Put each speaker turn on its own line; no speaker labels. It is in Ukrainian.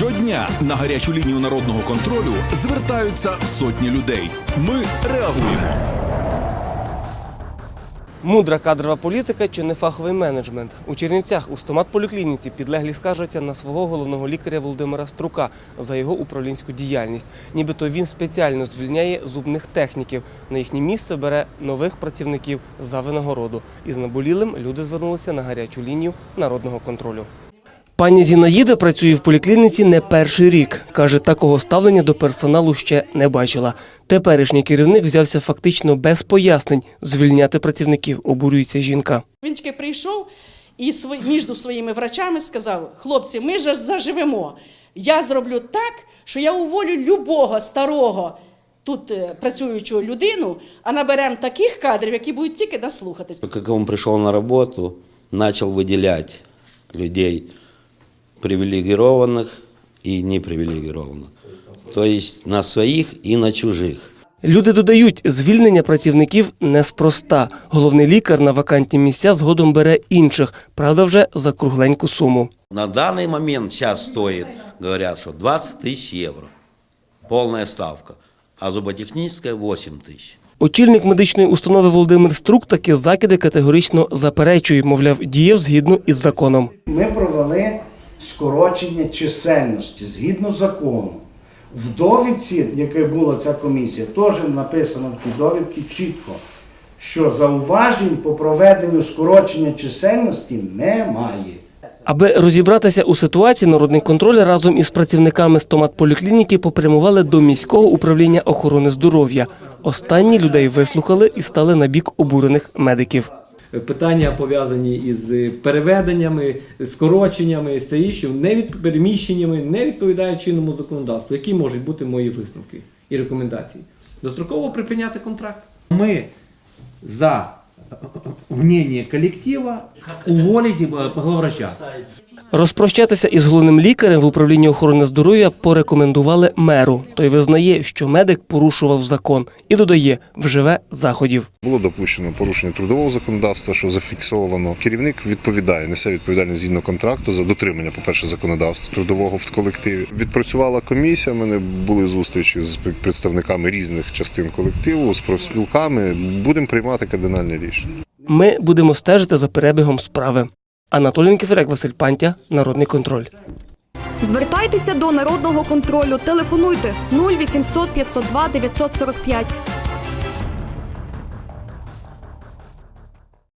Щодня на гарячу лінію народного контролю звертаються сотні людей. Ми реагуємо.
Мудра кадрова політика чи нефаховий менеджмент. У Чернівцях у стомат-поліклініці підлеглі скаржаться на свого головного лікаря Володимира Струка за його управлінську діяльність. Нібито він спеціально звільняє зубних техніків. На їхнє місце бере нових працівників за винагороду. Із наболілим люди звернулися на гарячу лінію народного контролю. Пані Зінаїда працює в поліклініці не перший рік. Каже, такого ставлення до персоналу ще не бачила. Теперішній керівник взявся фактично без пояснень звільняти працівників, обурюється жінка.
Він тільки прийшов і між своїми врачами сказав: хлопці, ми ж заживемо. Я зроблю так, що я уволю любого старого тут е, працюючого людину, а наберемо таких кадрів, які будуть тільки нас слухатись.
Как он пришел на работу, начал выделять людей привилегированных и непривилегированных. То есть на своих и на чужих.
Люди додають, звільнення працівників неспроста. Головний лікар на вакантні місця згодом бере інших, правда, вже за кругленьку суму.
На данный момент сейчас стоит, говорят, что 20 тысяч евро. Полная ставка. А зуботехническая 8 тысяч.
Очільник медичної установи Володимир Струк такі закиди категорично заперечує, мовляв, діяв згідно із законом.
Ми провели скорочення чисельності згідно закону. В довідці, яка була ця комісія, теж написано в тій довідці чітко, що зауважень по проведенню скорочення чисельності немає.
Аби розібратися у ситуації, народний контроль разом із працівниками стоматполіклініки попрямували до міського управління охорони здоров'я. Останні людей вислухали і стали на бік обурених медиків.
Питання пов'язані із переведеннями, скороченнями, все інше, не від переміщеннями, не відповідають чинному законодавству. Які можуть бути мої висновки і рекомендації? Достроково припиняти контракт.
Ми за мнение коллектива уволить э, главврача.
Розпрощатися із головним лікарем в управлінні охорони здоров'я порекомендували меру. Той визнає, що медик порушував закон і додає, вживе заходів.
Було допущено порушення трудового законодавства, що зафіксовано. Керівник відповідає, несе відповідальність згідно контракту за дотримання, по-перше, законодавства трудового в колективі. Відпрацювала комісія. У мене були зустрічі з представниками різних частин колективу, з профспілками. Будемо приймати кардинальне рішення.
Ми будемо стежити за перебігом справи. Анатолій Киферек, Василь Пантя, Народний контроль.
Звертайтеся до народного контролю. Телефонуйте 0800 502 945